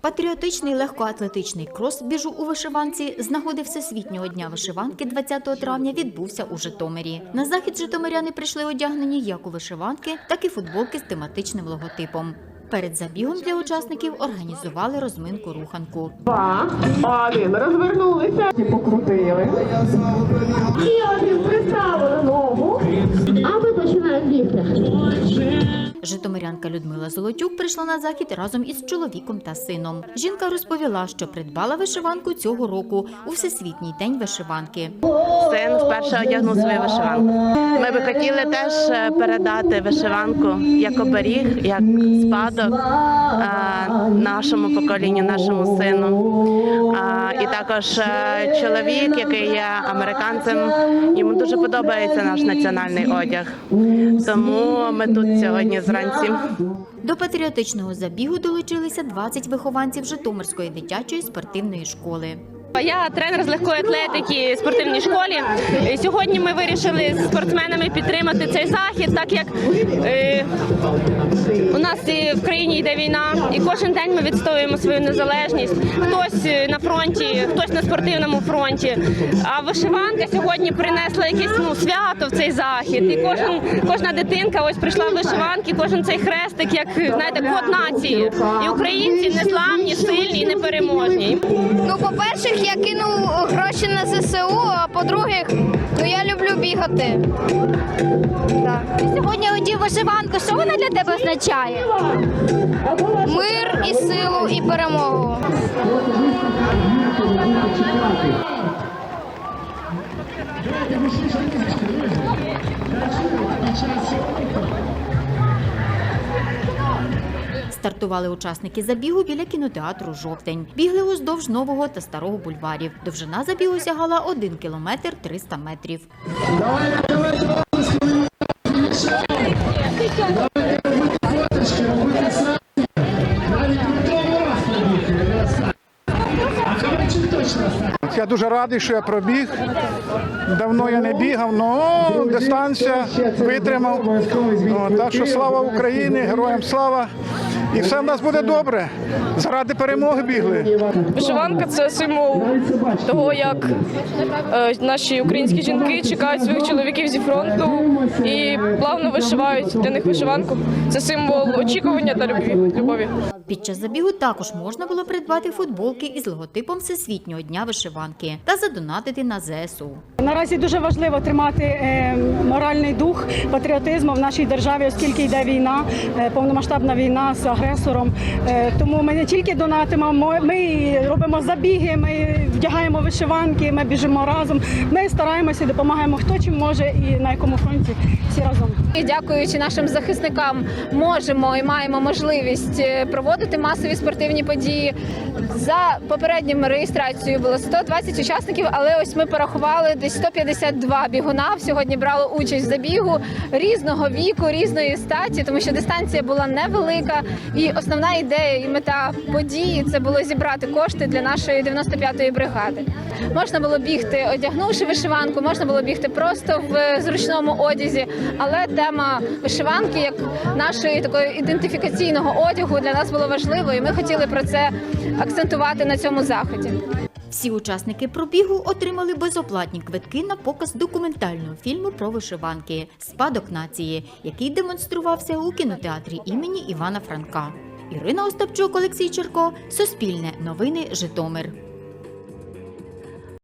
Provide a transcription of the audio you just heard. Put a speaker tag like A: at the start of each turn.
A: Патріотичний легкоатлетичний крос біжу у вишиванці з нагоди Всесвітнього дня вишиванки 20 травня відбувся у Житомирі. На захід житомиряни прийшли одягнені як у вишиванки, так і футболки з тематичним логотипом. Перед забігом для учасників організували розминку руханку.
B: Два, один, розвернулися і покрутили. І один приставили
A: Житомирянка Людмила Золотюк прийшла на захід разом із чоловіком та сином. Жінка розповіла, що придбала вишиванку цього року у Всесвітній день вишиванки.
C: Син вперше одягнув свою вишиванку. Ми би хотіли теж е, передати вишиванку як оберіг, як спадок е, нашому поколінню, нашому сину. І також е, чоловік, який є американцем, йому дуже подобається наш національний одяг. Тому ми тут сьогодні зранці.
A: До патріотичного забігу долучилися 20 вихованців Житомирської дитячої спортивної школи.
D: Я тренер з легкої атлетики в спортивній школі. Сьогодні ми вирішили з спортсменами підтримати цей захід, так як е, у нас в країні йде війна, і кожен день ми відстоюємо свою незалежність. Хтось е, на фронті, хтось на спортивному фронті. А вишиванка сьогодні принесла якесь ну, свято в цей захід. І кожен, кожна дитинка ось прийшла в вишиванки, кожен цей хрестик, як знаєте, код нації. І українці незламні, сильні і непереможні.
E: Ну, по-перше, я кинув гроші на ЗСУ, а по-друге, ну я люблю бігати. Так.
F: Сьогодні одів вишиванку. Що вона для тебе означає?
E: Мир і силу, і перемогу.
A: Стартували учасники забігу біля кінотеатру Жовтень. Бігли уздовж нового та старого бульварів. Довжина забігу сягала 1 кілометр 300 метрів.
G: Я дуже радий, що я пробіг. Давно я не бігав, але дистанція витримав. О, так що слава Україні, героям слава. І все в нас буде добре. Заради перемоги бігли.
H: Вишиванка це символ того, як е, наші українські жінки чекають своїх чоловіків зі фронту і плавно вишивають для них вишиванку. Це символ очікування та любові.
A: Під час забігу також можна було придбати футболки із логотипом Всесвітнього дня вишиванки та задонатити на ЗСУ.
I: Наразі дуже важливо тримати е, моральний дух патріотизму в нашій державі, оскільки йде війна, е, повномасштабна війна з агресором. Е, тому ми не тільки донатимо, ми робимо забіги, ми вдягаємо вишиванки, ми біжимо разом. Ми стараємося, допомагаємо хто чим може і на якому фронті всі разом.
E: І дякуючи нашим захисникам, можемо і маємо можливість проводити масові спортивні події. За попередньою реєстрацією було 120 учасників, але ось ми порахували десь 152 бігуна. Сьогодні брало участь в забігу різного віку, різної статі, тому що дистанція була невелика. І основна ідея і мета події це було зібрати кошти для нашої 95-ї бригади. Можна було бігти, одягнувши вишиванку, можна було бігти просто в зручному одязі. Але тема вишиванки, як нашої такої ідентифікаційного одягу, для нас було важливо, і ми хотіли про це акцентувати на цьому заході.
A: Всі учасники пробігу отримали безоплатні квитки на показ документального фільму про вишиванки Спадок нації, який демонструвався у кінотеатрі імені Івана Франка. Ірина Остапчук, Олексій Черко, Суспільне новини, Житомир.